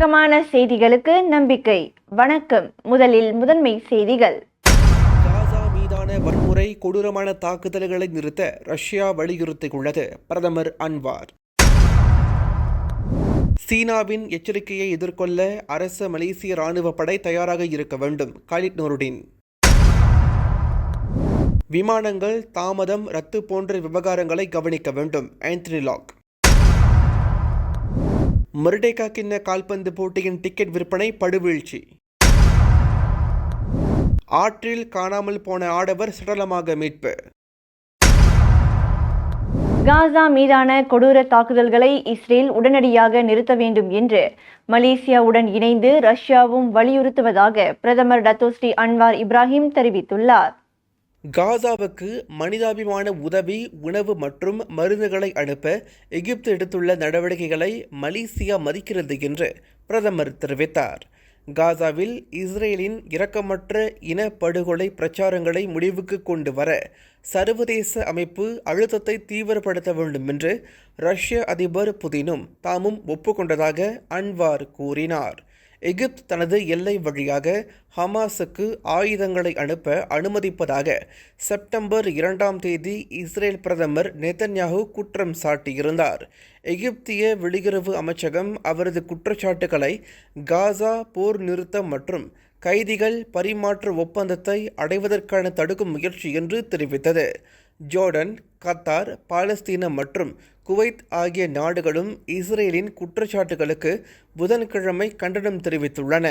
நம்பகமான செய்திகளுக்கு நம்பிக்கை. வணக்கம். முதலில் முதன்மை செய்திகள். காசா மீதான வன்முறை கொடூரமான தாக்குதல்களை நிறுத்த ரஷ்யா வலியுறுத்தியுள்ளது பிரதமர் அன்வார். சீனாவின் எச்சரிக்கையை எதிர்கொள்ள அரச மலேசிய ராணுவ படை தயாராக இருக்க வேண்டும் காலிட் நூருடின். விமானங்கள் தாமதம் ரத்து போன்ற விவகாரங்களை கவனிக்க வேண்டும் ஆந்தனி லாக். மருடேகா கிண்ண கால்பந்து போட்டியின் டிக்கெட் விற்பனை படுவீழ்ச்சி. ஆற்றில் காணாமல் போன ஆடவர் சடலமாக மீட்பு. காசா மீதான கொடூர தாக்குதல்களை இஸ்ரேல் உடனடியாக நிறுத்த வேண்டும் என்று மலேசியாவுடன் இணைந்து ரஷ்யாவும் வலியுறுத்துவதாக பிரதமர் டத்தோஸ்ரீ அன்வார் இப்ராஹிம் தெரிவித்துள்ளார். காசாவுக்கு மனிதாபிமான உதவி உணவு மற்றும் மருந்துகளை அனுப்ப எகிப்து எடுத்துள்ள நடவடிக்கைகளை மலேசியா மதிக்கிறது என்று பிரதமர் தெரிவித்தார். காசாவில் இஸ்ரேலின் இரக்கமற்ற இனப்படுகொலை பிரச்சாரங்களை முடிவுக்கு கொண்டு வர சர்வதேச அமைப்பு அழுத்தத்தை தீவிரப்படுத்த வேண்டும் என்று ரஷ்ய அதிபர் புதினும் தாமும் ஒப்புக்கொண்டதாக அன்வார் கூறினார். எகிப்து தனது எல்லை வழியாக ஹமாஸுக்கு ஆயுதங்களை அனுப்ப அனுமதிப்பதாக செப்டம்பர் இரண்டாம் தேதி இஸ்ரேல் பிரதமர் நெதன்யாகு குற்றம் சாட்டியிருந்தார். எகிப்திய வெளியுறவு அமைச்சகம் அவரது குற்றச்சாட்டுகளை காசா போர் நிறுத்தம் மற்றும் கைதிகள் பரிமாற்ற ஒப்பந்தத்தை அடைவதற்கான தடுக்கும் முயற்சி என்று தெரிவித்தது. ஜோர்டன் கத்தார் பாலஸ்தீனம் மற்றும் குவைத் ஆகிய நாடுகளும் இஸ்ரேலின் குற்றச்சாட்டுகளுக்கு புதன்கிழமை கண்டனம் தெரிவித்துள்ளன.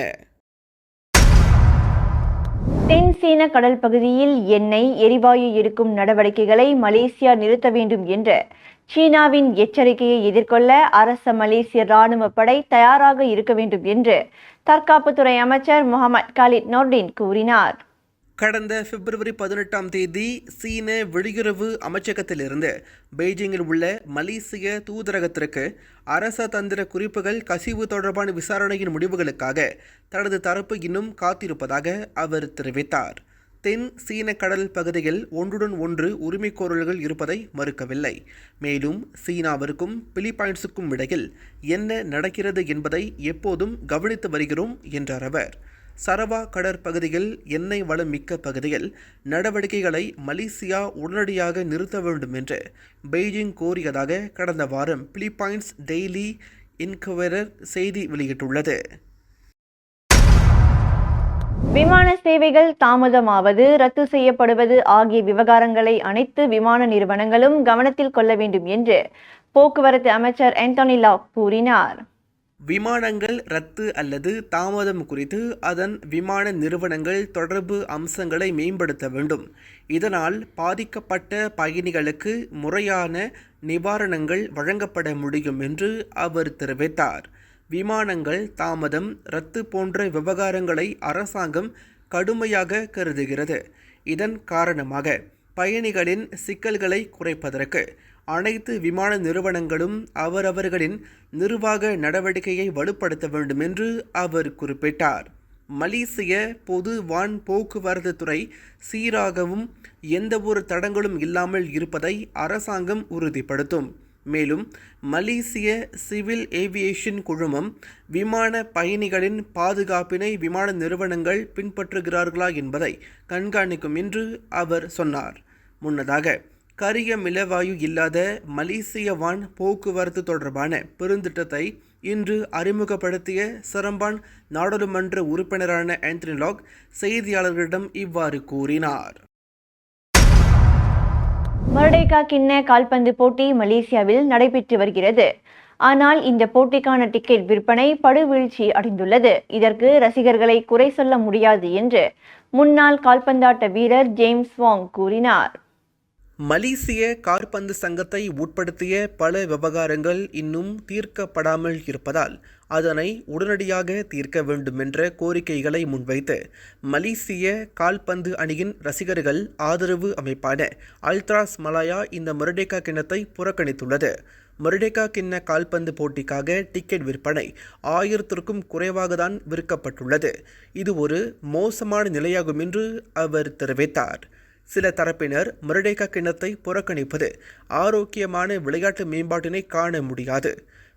தென் சீன கடல் பகுதியில் எண்ணெய் எரிவாயு எடுக்கும் நடவடிக்கைகளை மலேசியா நிறுத்த வேண்டும் என்ற சீனாவின் எச்சரிக்கையை எதிர்கொள்ள அரச மலேசிய ராணுவ படை தயாராக இருக்க வேண்டும் என்று தற்காப்புத்துறை அமைச்சர் முகமது காலித் நோர்டின் கூறினார். கடந்த பிப்ரவரி பதினெட்டாம் தேதி சீன வெளியுறவு அமைச்சகத்திலிருந்து பெய்ஜிங்கில் உள்ள மலேசிய தூதரகத்திற்கு அரச தந்திர குறிப்புகள் கசிவு தொடர்பான விசாரணையின் முடிவுகளுக்காக தனது தரப்பு இன்னும் காத்திருப்பதாக அவர் தெரிவித்தார். தென் சீன கடல் பகுதியில் ஒன்றுடன் ஒன்று உரிமைக்கோரல்கள் இருப்பதை மறுக்கவில்லை. மேலும் சீனாவிற்கும் பிலிப்பைன்ஸுக்கும் இடையில் என்ன நடக்கிறது என்பதை எப்போதும் கவனித்து வருகிறோம் என்றார் அவர். சரவா கடற்பகுதியில் எண்ணெய் வளம் மிக்க பகுதியில் நடவடிக்கைகளை மலேசியா உடனடியாக நிறுத்த வேண்டும் என்று பெய்ஜிங் கோரியதாக கடந்த வாரம் பிலிப்பைன்ஸ் டெய்லி இன்கவரர் செய்தி வெளியிட்டுள்ளது. விமான சேவைகள் தாமதமாவது ரத்து செய்யப்படுவது ஆகிய விவகாரங்களை அனைத்து விமான நிறுவனங்களும் கவனத்தில் கொள்ள வேண்டும் என்று போக்குவரத்து அமைச்சர் ஆண்டோனி லாக் கூறினார். விமானங்கள் ரத்து அல்லது தாமதம் குறித்து அதன் விமான நிறுவனங்கள் தொடர்பு அம்சங்களை மேம்படுத்த வேண்டும். இதனால் பாதிக்கப்பட்ட பயணிகளுக்கு முறையான நிவாரணங்கள் வழங்கப்பட முடியும் என்று அவர் தெரிவித்தார். விமானங்கள் தாமதம் ரத்து போன்ற விவகாரங்களை அரசாங்கம் கடுமையாக கருதுகிறது. இதன் காரணமாக பயணிகளின் சிக்கல்களை குறைப்பதற்கு அனைத்து விமான நிறுவனங்களும் அவரவர்களின் நிர்வாக நடவடிக்கையை வலுப்படுத்த வேண்டும் என்று அவர் குறிப்பிட்டார். மலேசிய பொது வான் போக்குவரத்து துறை சீராகவும் எந்தவொரு தடங்களும் இல்லாமல் இருப்பதை அரசாங்கம் உறுதிப்படுத்தும். மேலும் மலேசிய சிவில் ஏவியேஷன் குழுமம் விமான பயணிகளின் பாதுகாப்பினை விமான நிறுவனங்கள் பின்பற்றுகிறார்களா என்பதை கண்காணிக்கும் என்று அவர் சொன்னார். முன்னதாக கரிய மிளவாயு இல்லாத மலேசிய வான் போக்குவரத்து தொடர்பான பெருந்திட்டத்தை இன்று அறிமுகப்படுத்திய சரம்பான் நாடாளுமன்ற உறுப்பினரான ஆந்தனி லாக் செய்தியாளர்களிடம் இவ்வாறு கூறினார். மர்டேகா கிண்ண கால்பந்து போட்டி மலேசியாவில் நடைபெற்று வருகிறது. ஆனால் இந்த போட்டிக்கான டிக்கெட் விற்பனை படுவீழ்ச்சி அடைந்துள்ளது. இதற்கு ரசிகர்களை குறை சொல்ல முடியாது என்று முன்னாள் கால்பந்தாட்ட வீரர் ஜேம்ஸ் வாங் கூறினார். மலேசிய கார்பந்து சங்கத்தை உட்படுத்திய பல விவகாரங்கள் இன்னும் தீர்க்கப்படாமல் இருப்பதால் அதனை உடனடியாக தீர்க்க வேண்டுமென்ற கோரிக்கைகளை முன்வைத்து மலேசிய கால்பந்து அணியின் ரசிகர்கள் ஆதரவு அமைப்பான அல்ட்ராஸ் மலாயா இந்த மொரடேகா கிண்ணத்தை புறக்கணித்துள்ளது. மொரடேக்கா கிண்ண கால்பந்து போட்டிக்காக டிக்கெட் விற்பனை ஆயிரத்திற்கும் குறைவாக தான் விற்கப்பட்டுள்ளது. இது ஒரு மோசமான நிலையாகும் என்று அவர் தெரிவித்தார். சில தரப்பினர் மொரடேகா கிண்ணத்தை புறக்கணிப்பது ஆரோக்கியமான விளையாட்டு மேம்பாட்டினை காண முடியாது.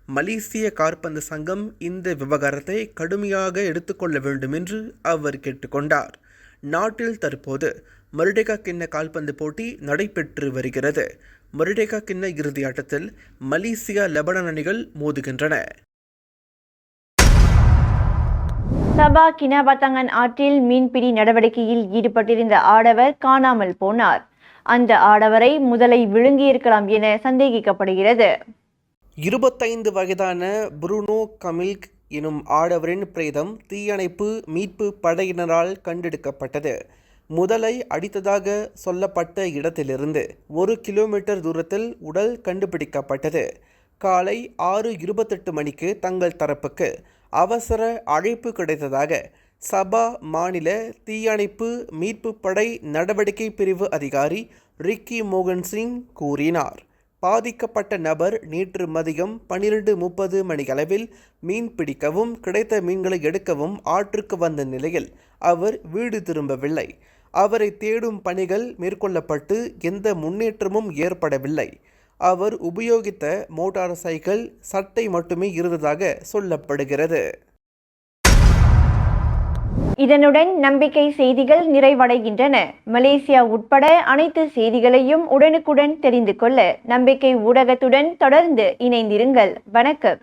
மலேசிய காற்பந்து சங்கம் இந்த விவகாரத்தை கடுமையாக எடுத்துக்கொள்ள வேண்டும் என்று அவர் கேட்டுக்கொண்டார். நாட்டில் தற்போது மருடேகா கிண்ண கால்பந்து போட்டி நடைபெற்று வருகிறது. மருடேகா கிண்ண இறுதி ஆட்டத்தில் மலேசியா லெபனான் அணிகள் மோதுகின்றன. சபா கினாபத்தங்கன் ஆற்றில் மீன்பிடி நடவடிக்கையில் ஈடுபட்டிருந்த ஆடவர் காணாமல் போனார். அந்த ஆடவரை முதலை விழுங்கியிருக்கலாம் என சந்தேகிக்கப்படுகிறது. இருபத்தைந்து வயதான புருனோ கமில்க் எனும் ஆடவரின் பிரேதம் தீயணைப்பு மீட்பு படையினரால் கண்டெடுக்கப்பட்டது. முதலை அடித்ததாக சொல்லப்பட்ட இடத்திலிருந்து ஒரு கிலோமீட்டர் தூரத்தில் உடல் கண்டுபிடிக்கப்பட்டது. காலை ஆறு இருபத்தெட்டு மணிக்கு தங்கள் தரப்புக்கு அவசர அழைப்பு கிடைத்ததாக சபா மாநில தீயணைப்பு மீட்பு படை நடவடிக்கை பிரிவு அதிகாரி ரிக்கி மோகன் சிங் கூறினார். பாதிக்கப்பட்ட நபர் நேற்று மதியம் பன்னிரண்டு முப்பது மணியளவில் மீன் பிடிக்கவும் கிடைத்த மீன்களை எடுக்கவும் ஆற்றுக்கு வந்த நிலையில் அவர் வீடு திரும்பவில்லை. அவரை தேடும் பணிகள் மேற்கொள்ளப்பட்டு எந்த முன்னேற்றமும் ஏற்படவில்லை. அவர் உபயோகித்த மோட்டார் சைக்கிள் சட்டை மட்டுமே இருந்ததாக சொல்லப்படுகிறது. இதனுடன் நம்பிக்கை செய்திகள் நிறைவடைகின்றன. மலேசியா உட்பட அனைத்து செய்திகளையும் உடனுக்குடன் தெரிந்து கொள்ள நம்பிக்கை ஊடகத்துடன் தொடர்ந்து இணைந்திருங்கள். வணக்கம்.